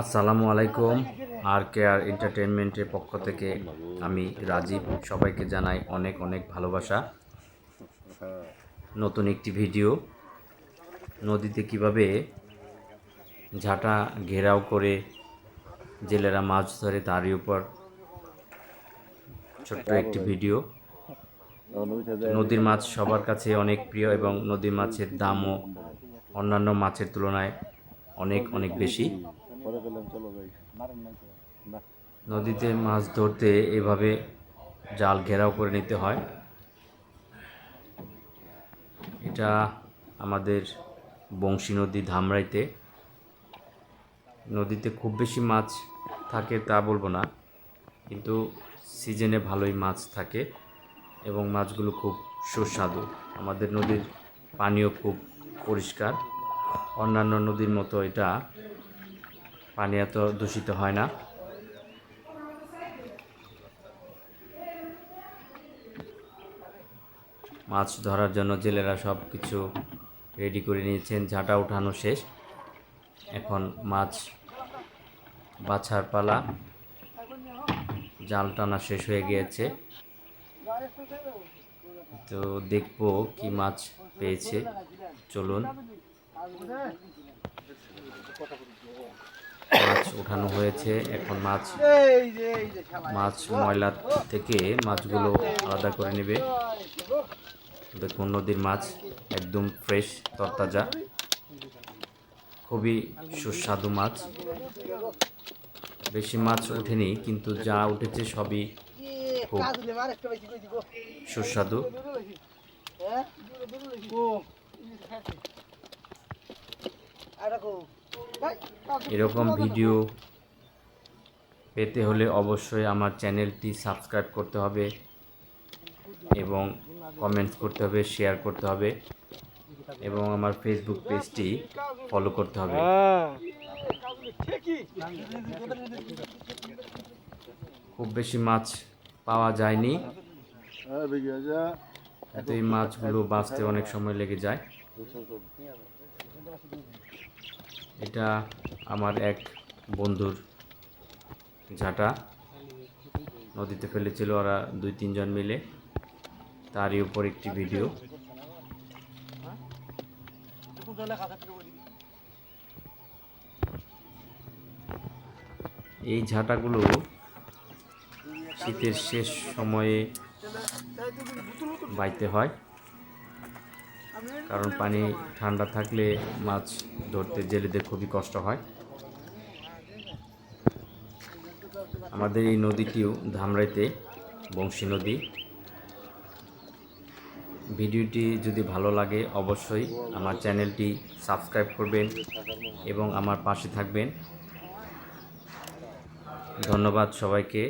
আসসালামু আলাইকুম আর কেয়ার এন্টারটেনমেন্টের পক্ষ থেকে আমি রাজীব। সবাইকে জানাই অনেক অনেক ভালোবাসা। নতুন একটি ভিডিও। নদীতে কীভাবে ঝাঁটা ঘেরাও করে জেলেরা মাছ ধরে তারই উপর ছোট্ট একটি ভিডিও। নদীর মাছ সবার কাছে অনেক প্রিয় এবং নদীর মাছের দামও অন্যান্য মাছের তুলনায় অনেক অনেক বেশি। নদীতে মাছ ধরতে এভাবে জাল ঘেরাও করে নিতে হয়। এটা আমাদের বংশী নদী ধামরাইতে। নদীতে খুব বেশি মাছ থাকে তা বলব না কিন্তু সিজনে ভালোই মাছ থাকে এবং মাছগুলো খুব সুস্বাদু। আমাদের নদীর পানিও খুব পরিষ্কার। অন্যান্য নদীর মতো এটা পানি এত দূষিত হয় না। মাছ ধরার জন্য জেলেরা সব কিছু রেডি করে নিয়েছেন, ঝাঁটা উঠানো শেষ। এখন মাছ বাছার পালা। জাল টানা শেষ হয়ে গিয়েছে। তো দেখব কি মাছ পেয়েছে। চলুন। মাছ উঠানো হয়েছে। এখন মাছ মাছ ময়লা থেকে মাছগুলো আলাদা করে নেবে। দেখুন, নদীর মাছ একদম ফ্রেশ তরতাজা। খুবই সুস্বাদু মাছ। বেশি মাছ ওঠেনি, কিন্তু যা উঠেছে সবই খুব সুস্বাদু। এরকম ভিডিও পেতে হলে অবশ্যই আমার চ্যানেলটি সাবস্ক্রাইব করতে হবে এবং কমেন্টস করতে হবে শেয়ার করতে হবে এবং আমার ফেসবুক পেজটি ফলো করতে হবে। খুব বেশি মাছ পাওয়া যায়নি। এত এই মাছগুলো বাঁচতে অনেক সময় লেগে যায়। এটা আমার এক বন্ধুর ঝাঁটা। নদীতে ফেলেছিল ওরা দুই তিনজন মিলে। তারই উপর একটি ভিডিও। এই ঝাঁটাগুলো শীতের শেষ সময়ে বাইতে হয়। কারণ পানি ঠান্ডা থাকলে মাছ ধরতে জেলেদের খুবই কষ্ট হয়। আমাদের এই নদীটিও ধামরাইতে বংশী নদী। ভিডিওটি যদি ভালো লাগে অবশ্যই আমার চ্যানেলটি সাবস্ক্রাইব করবেন এবং আমার পাশে থাকবেন। ধন্যবাদ সবাইকে।